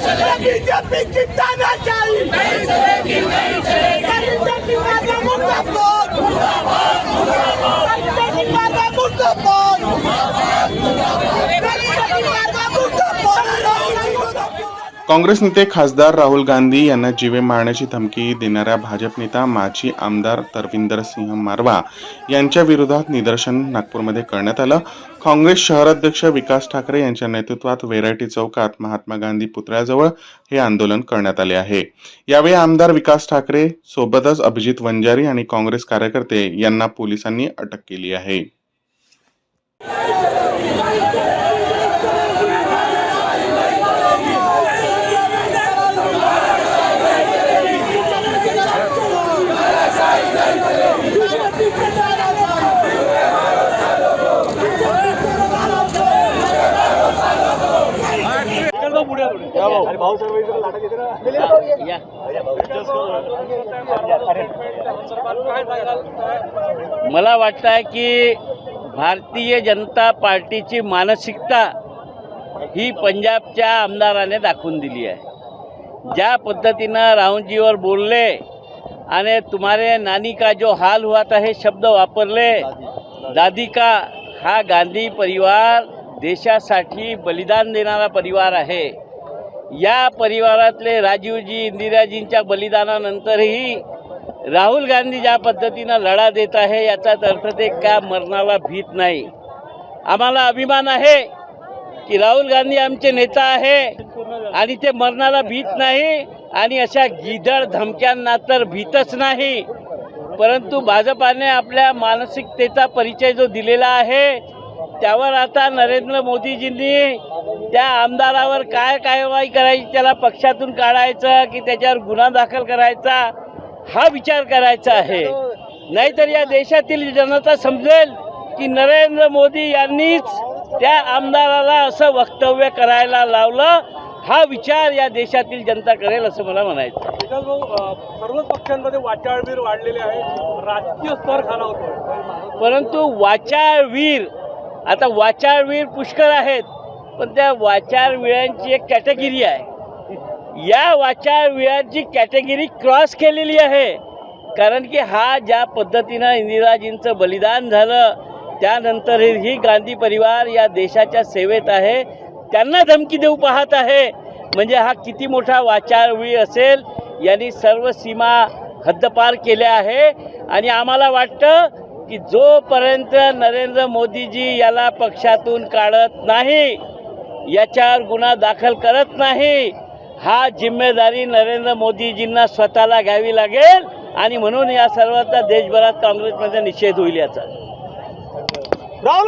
BJP की तानाशाही BJP माझा मुर्दाबाद बीजेपी माझा मुर्दाबाद काँग्रेस नेते खासदार राहुल गांधी यांना जीवे मारण्याची धमकी देणाऱ्या भाजप नेता माजी आमदार तरविंदर सिंह मारवा यांच्या विरोधात निदर्शन नागपूरमध्ये करण्यात आलं. काँग्रेस शहराध्यक्ष विकास ठाकरे यांच्या नेतृत्वात वेरायटी चौकात महात्मा गांधी पुतळ्याजवळ हे आंदोलन करण्यात आले आहे. यावेळी आमदार विकास ठाकरे सोबतच अभिजित वंजारी आणि काँग्रेस कार्यकर्ते यांना पोलिसांनी अटक केली आहे. मला वाटतं आहे की भारतीय जनता पार्टीची मानसिकता ही पंजाबच्या आमदाराने दाखवून दिली आहे. ज्या पद्धतीनं राहुलजीवर बोलले आणि तुम्हारे नानी का जो हाल हुआ था हे शब्द वापरले दादी का हा गांधी परिवार देशासाठी बलिदान देणारा परिवार आहे. या परिवारातले राजीवजी इंदिराजींच्या बलिदानानंतरही राहुल गांधी ज्या पद्धतीनं लढा देत आहे याचाच अर्थ ते का मरणाला भीत नाही. आम्हाला अभिमान आहे की राहुल गांधी आमचे नेता आहे आणि ते मरणाला भीत नाही आणि अशा गिदड धमक्यांना तर भीतच नाही. परंतु भाजपाने आपल्या मानसिकतेचा परिचय जो दिलेला आहे त्यावर आता नरेंद्र मोदीजींनी त्या आमदारावर काय कारवाई करायची त्याला पक्षातून काढायचं की त्याच्यावर गुन्हा दाखल करायचा हा विचार करायचा आहे. नाहीतर या देशातील जनता समजेल की नरेंद्र मोदी यांनीच त्या आमदाराला असं वक्तव्य करायला लावलं. हा विचार या देशातील जनता करेल असं मला म्हणायचं सर्वच पक्षांमध्ये वाचाळवीर वाढलेले आहे राजकीय स्तर खालावतो परंतु वाचाळवीर आता वाचाळवीर पुष्कळ आहेत पण त्या वाचाळवीरांची एक कॅटेगिरी आहे. या वाचाळवीळांची कॅटेगिरी क्रॉस केलेली आहे. कारण की हा ज्या पद्धतीनं इंदिराजींचं बलिदान झालं त्यानंतर ही गांधी परिवार या देशाच्या सेवेत आहे त्यांना धमकी देऊ पाहत आहे. म्हणजे हा किती मोठा वाचाळवीर असेल यांनी सर्व सीमा हद्दपार केल्या आहे. आणि आम्हाला वाटतं की जोपर्यंत नरेंद्र मोदीजी याला पक्षातून काढत नाही याच्यावर गुन्हा दाखल करत नाही हा जिम्मेदारी नरेंद्र मोदीजींना स्वतःला घ्यावी लागेल आणि म्हणून या सर्वांचा देशभरात काँग्रेसमध्ये निषेध होईल याचा.